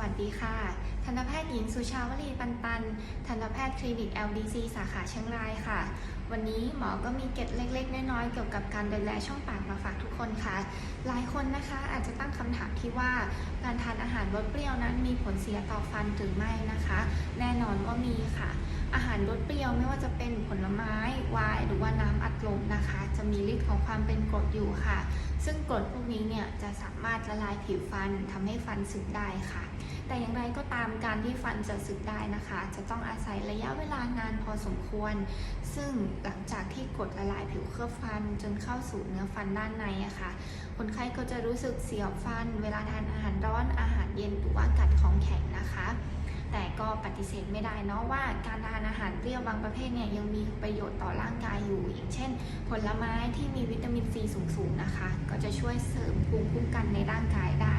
วัสดีค่ะ ทันตแพทย์หญิงสุชาวลีปันปัน ทันตแพทย์คลินิก LDC สาขาเชียงรายค่ะ วันนี้หมอก็มีเก็ดเล็ก ๆ น้อยๆ เกี่ยวกับการดูแลช่องปากมาฝากทุกคนค่ะ หลายคนนะคะอาจจะตั้งคำถามที่ว่าการทานอาหารรสเปรี้ยวนั้นมีผลเสียต่อฟันหรือไม่นะคะ แน่นอนว่ามีค่ะ อาหารรสเปรี้ยวไม่ว่าจะเป็นผลไม้ไวน์หรือว่าน้ำอัดลมนะคะ จะมีฤทธิ์ของความเป็นกรดอยู่ค่ะ ซึ่งกรดพวกนี้เนี่ยจะสามารถละลายผิวฟันทำให้ฟันสึกได้ค่ะ แต่อย่างไรก็ตามการที่ฟันจะสึกได้นะคะ จะต้องอาศัยระยะเวลานานพอสมควร ซึ่งหลังจากที่กรดละลายผิวเคลือบฟันจนเข้าสู่เนื้อฟันด้านในอะค่ะคนไข้ก็จะรู้สึกเสียวฟัน เวลาทานอาหารร้อนอาหารเย็นหรือว่ากัดของแข็ง ก็ปฏิเสธไม่ได้เนาะว่าการทานอาหารเปรี้ยวบางประเภทเนี่ยยังมีประโยชน์ต่อร่างกายอยู่ อย่างเช่น ผลไม้ที่มีวิตามินซีสูงๆนะคะ ก็จะช่วยเสริมภูมิคุ้มกันในร่างกายได้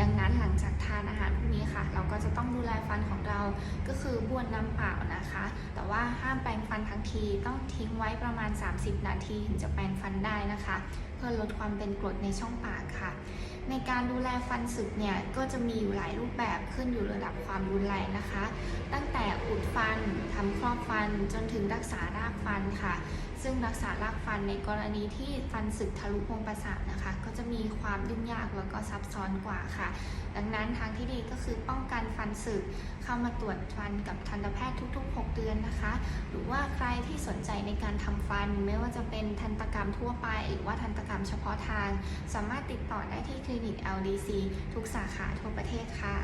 ดังนั้นหลังจากทานอาหารพวกนี้ค่ะ เราก็จะต้องดูแลฟันของเราก็คือบ้วนน้ำเปล่านะคะ แต่ว่าห้ามแปรงฟันทั้งทีต้องทิ้งไว้ประมาณ 30 นาทีถึงจะแปรงฟันได้นะคะ เพื่อลดความเป็นกรดในช่องปากค่ะ ในการดูแลฟันสึกเนี่ยก็จะมีอยู่หลายรูปแบบขึ้นอยู่ระดับความรุนแรงนะคะ ตั้งแต่อุดฟันทำครอบฟันจนถึงรักษารากฟันค่ะ ซึ่งรักษารากฟันในกรณีที่ฟันสึกทะลุโพรงประสาทนะคะก็จะ มีความยุ่งยากแล้วก็ซับซ้อนกว่าค่ะ ดังนั้นทางที่ดีก็คือป้องกันฟันสึกเข้ามาตรวจฟันกับทันตแพทย์ทุก ๆ 6 เดือนนะคะ หรือว่าใครที่สนใจในการทำฟัน ไม่ว่าจะเป็นทันตกรรมทั่วไป หรือว่าทันตกรรมเฉพาะทาง สามารถติดต่อได้ที่คลินิก LDC ทุกสาขาทั่วประเทศค่ะ